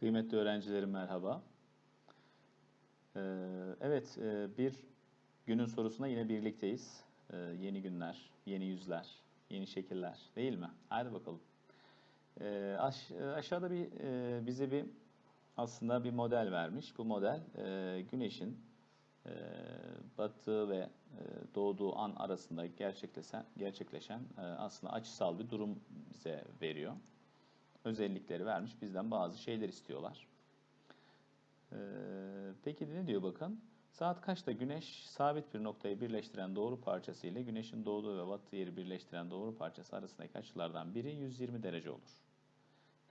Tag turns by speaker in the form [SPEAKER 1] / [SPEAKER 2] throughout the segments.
[SPEAKER 1] Kıymetli öğrencilerim merhaba. Ee, evet, e, bir günün sorusuna yine birlikteyiz. Ee, yeni günler, yeni yüzler, yeni şekiller değil mi? Haydi bakalım. Ee, aş- aşağıda bir e, bize bir aslında bir model vermiş. Bu model e, güneşin e, battığı ve e, doğduğu an arasında gerçekleşen, gerçekleşen e, aslında açısal bir durum bize veriyor özellikleri vermiş. Bizden bazı şeyler istiyorlar. Ee, peki ne diyor bakın? Saat kaçta güneş sabit bir noktayı birleştiren doğru parçası ile güneşin doğduğu ve battığı yeri birleştiren doğru parçası arasındaki açılardan biri 120 derece olur.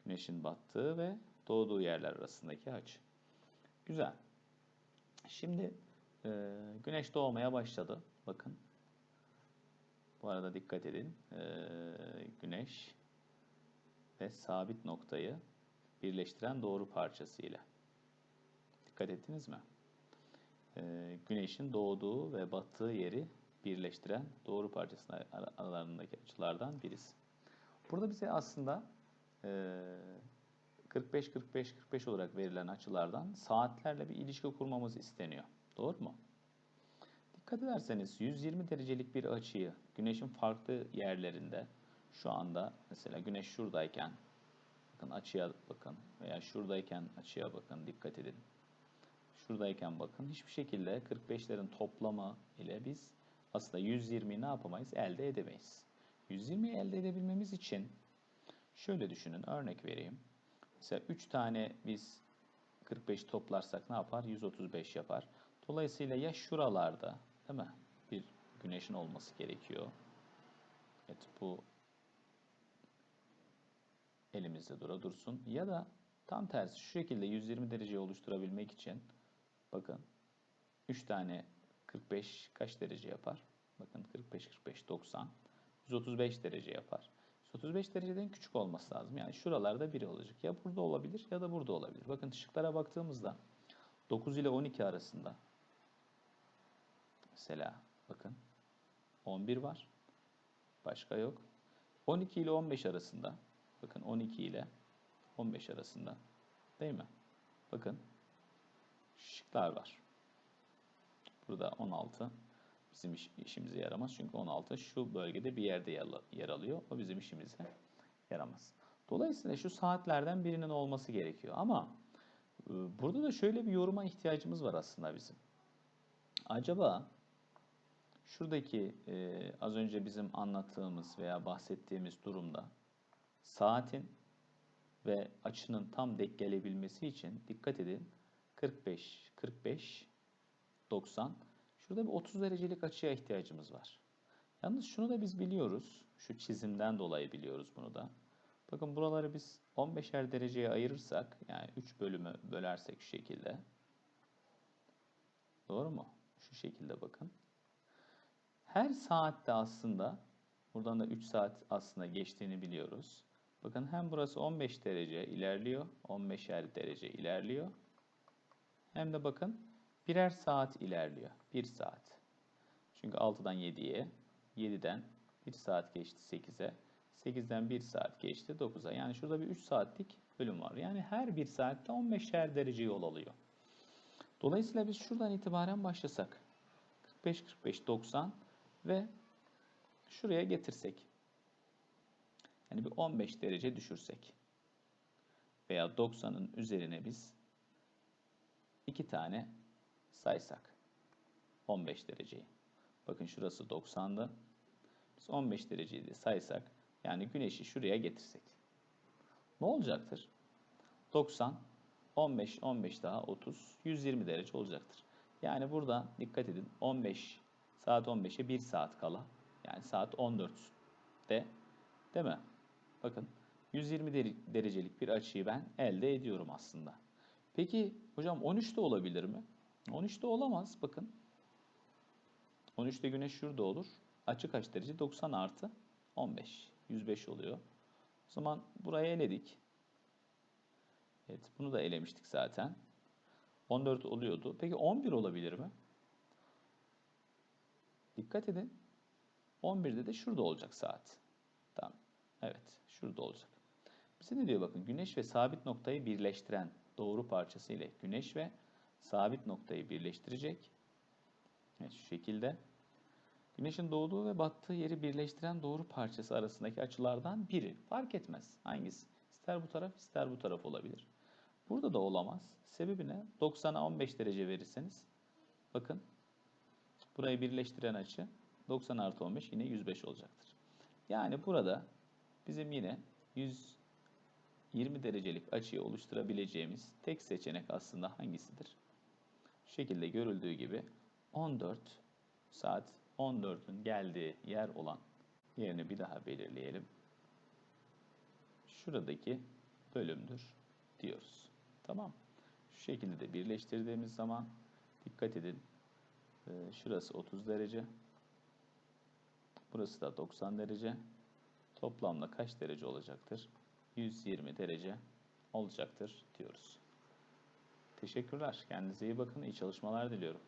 [SPEAKER 1] Güneşin battığı ve doğduğu yerler arasındaki açı. Güzel. Şimdi e, güneş doğmaya başladı. Bakın. Bu arada dikkat edin. E, güneş ve sabit noktayı birleştiren doğru parçasıyla. Dikkat ettiniz mi? Ee, güneşin doğduğu ve battığı yeri birleştiren doğru parçasının ar- aralarındaki açılardan birisi. Burada bize aslında 45-45-45 olarak verilen açılardan saatlerle bir ilişki kurmamız isteniyor. Doğru mu? Dikkat ederseniz 120 derecelik bir açıyı güneşin farklı yerlerinde şu anda mesela güneş şuradayken bakın açıya bakın veya şuradayken açıya bakın dikkat edin. Şuradayken bakın hiçbir şekilde 45'lerin toplamı ile biz aslında 120'yi ne yapamayız? Elde edemeyiz. 120'yi elde edebilmemiz için şöyle düşünün örnek vereyim. Mesela 3 tane biz 45 toplarsak ne yapar? 135 yapar. Dolayısıyla ya şuralarda değil mi? Bir güneşin olması gerekiyor. Evet bu elimizde dura dursun. Ya da tam tersi şu şekilde 120 dereceyi oluşturabilmek için bakın 3 tane 45 kaç derece yapar? Bakın 45 45 90 135 derece yapar. 135 dereceden küçük olması lazım. Yani şuralarda biri olacak. Ya burada olabilir ya da burada olabilir. Bakın ışıklara baktığımızda 9 ile 12 arasında mesela bakın 11 var. Başka yok. 12 ile 15 arasında bakın 12 ile 15 arasında değil mi? Bakın şıklar var. Burada 16 bizim iş, işimize yaramaz. Çünkü 16 şu bölgede bir yerde yer- alıyor. O bizim işimize yaramaz. Dolayısıyla şu saatlerden birinin olması gerekiyor. Ama e, burada da şöyle bir yoruma ihtiyacımız var aslında bizim. Acaba şuradaki e, az önce bizim anlattığımız veya bahsettiğimiz durumda saatin ve açının tam denk gelebilmesi için dikkat edin 45, 45, 90 şurada bir 30 derecelik açıya ihtiyacımız var. Yalnız şunu da biz biliyoruz. Şu çizimden dolayı biliyoruz bunu da. Bakın buraları biz 15'er dereceye ayırırsak yani 3 bölümü bölersek şu şekilde. Doğru mu? Şu şekilde bakın. Her saatte aslında buradan da 3 saat aslında geçtiğini biliyoruz. Bakın hem burası 15 derece ilerliyor, 15'er derece ilerliyor. Hem de bakın birer saat ilerliyor. 1 saat. Çünkü 6'dan 7'ye, 7'den 1 saat geçti 8'e, 8'den 1 saat geçti 9'a. Yani şurada bir 3 saatlik bölüm var. Yani her 1 saatte 15'er derece yol alıyor. Dolayısıyla biz şuradan itibaren başlasak 45 45 90 ve şuraya getirsek yani bir 15 derece düşürsek veya 90'ın üzerine biz iki tane saysak 15 dereceyi. Bakın şurası 90'dı. Biz 15 dereceyi de saysak yani güneşi şuraya getirsek. Ne olacaktır? 90, 15, 15 daha 30, 120 derece olacaktır. Yani burada dikkat edin 15, saat 15'e 1 saat kala yani saat 14 de değil mi? Bakın 120 deri- derecelik bir açıyı ben elde ediyorum aslında. Peki hocam 13'te olabilir mi? 13'te olamaz bakın. 13'te güneş şurada olur. Açı kaç derece? 90 artı 15. 105 oluyor. O zaman burayı eledik. Evet bunu da elemiştik zaten. 14 oluyordu. Peki 11 olabilir mi? Dikkat edin. 11'de de şurada olacak saat. Tamam. Evet şurada olacak. Bize ne diyor bakın güneş ve sabit noktayı birleştiren doğru parçası ile güneş ve sabit noktayı birleştirecek. Evet, şu şekilde. Güneşin doğduğu ve battığı yeri birleştiren doğru parçası arasındaki açılardan biri. Fark etmez hangisi. İster bu taraf ister bu taraf olabilir. Burada da olamaz. Sebebi ne? 90'a 15 derece verirseniz bakın burayı birleştiren açı 90 artı 15 yine 105 olacaktır. Yani burada bizim yine 120 derecelik açıyı oluşturabileceğimiz tek seçenek aslında hangisidir? Şu şekilde görüldüğü gibi 14 saat 14'ün geldiği yer olan yerini bir daha belirleyelim. Şuradaki bölümdür diyoruz. Tamam. Şu şekilde de birleştirdiğimiz zaman dikkat edin. Ee, Şurası 30 derece. Burası da 90 derece. Toplamda kaç derece olacaktır? 120 derece olacaktır diyoruz. Teşekkürler. Kendinize iyi bakın. İyi çalışmalar diliyorum.